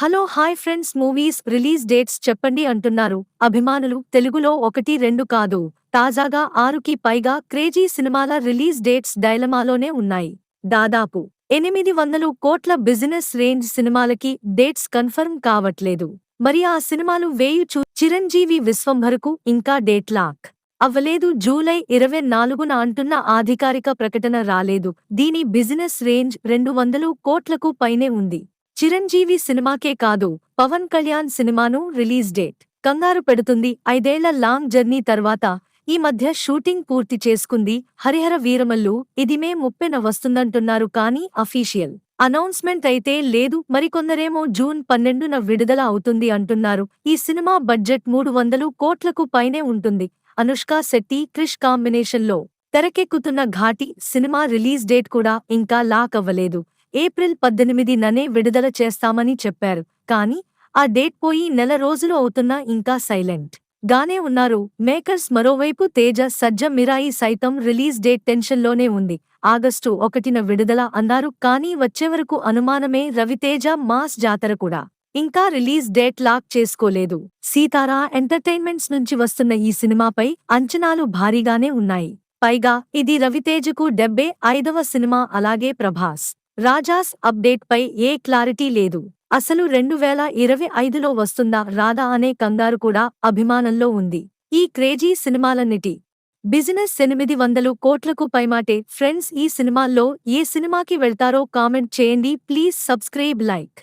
Hello hi friends movies release dates చెప్పండి అంటున్నారు. అభిమానులు తెలుగులో ఒకటి రెండు కాదు. తాజాగా ఆరుకి పైగా క్రేజీ సినిమాల రిలీజ్ డేట్స్ డైలమాలోనే ఉన్నాయి. దాదాపు ఎనిమిది వందలు కోట్ల బిజినెస్ రేంజ్ సినిమాలకి డేట్స్ కన్ఫర్మ్ కావట్లేదు. మరి ఆ సినిమాలు వేయుచు చిరంజీవి విశ్వంభరకు ఇంకా డేట్ లాక్ అవ్వలేదు. జూలై ఇరవై నాలుగున అంటున్న అధికారిక ప్రకటన రాలేదు. దీని బిజినెస్ రేంజ్ రెండు వందలు కోట్లకు పైనే ఉంది. చిరంజీవి సినిమాకే కాదు పవన్ కళ్యాణ్ సినిమాను రిలీజ్ డేట్ కంగారు పెడుతుంది. ఐదేళ్ళ లాంగ్ జర్నీ తర్వాత ఈ మధ్య షూటింగ్ పూర్తి చేసుకుంది హరిహర వీరమల్లు. ఇది మే ముప్పెన వస్తుందంటున్నారు కానీ అఫీషియల్ అనౌన్స్మెంట్ అయితే లేదు. మరికొందరేమో జూన్ పన్నెండున విడుదల అవుతుంది అంటున్నారు. ఈ సినిమా బడ్జెట్ మూడు వందలు కోట్లకు పైనే ఉంటుంది. అనుష్క శెట్టి క్రిష్ కాంబినేషన్లో తెరకెక్కుతున్న ఘాటి సినిమా రిలీజ్ డేట్ కూడా ఇంకా లాక్ అవ్వలేదు. ఏప్రిల్ పద్దెనిమిది ననే విడుదల చేస్తామని చెప్పారు. కానీ ఆ డేట్ పోయి నెల రోజులు అవుతున్నా ఇంకా సైలెంట్. గానే ఉన్నారు. మేకర్స్ మరోవైపు తేజ సజ్జ మిరాయి సైతం రిలీజ్ డేట్ టెన్షన్లోనే ఉంది. ఆగస్టు ఒకటిన విడుదల అన్నారు. కానీ వచ్చేవరకు అనుమానమే రవితేజ మాస్ జాతర కూడా. ఇంకా రిలీజ్ డేట్ లాక్ చేసుకోలేదు. సీతారా ఎంటర్టైన్మెంట్స్ నుంచి వస్తున్న ఈ సినిమాపై అంచనాలు భారీగానే ఉన్నాయి. పైగా ఇది రవితేజకు డెబ్బే ఐదవ సినిమా అలాగే ప్రభాస్. రాజాస్ అప్డేట్ పై ఏ క్లారిటీ లేదు. అసలు రెండు వేల ఇరవై ఐదులో వస్తుందా రాదా అనే కంగారు కూడా అభిమానంలో ఉంది. ఈ క్రేజీ సినిమాలన్నిటి. బిజినెస్ ఎనిమిది వందలు కోట్లకు పైమాటే ఫ్రెండ్స్ ఈ సినిమాల్లో ఏ సినిమాకి వెళ్తారో కామెంట్ చేయండి. Please subscribe like.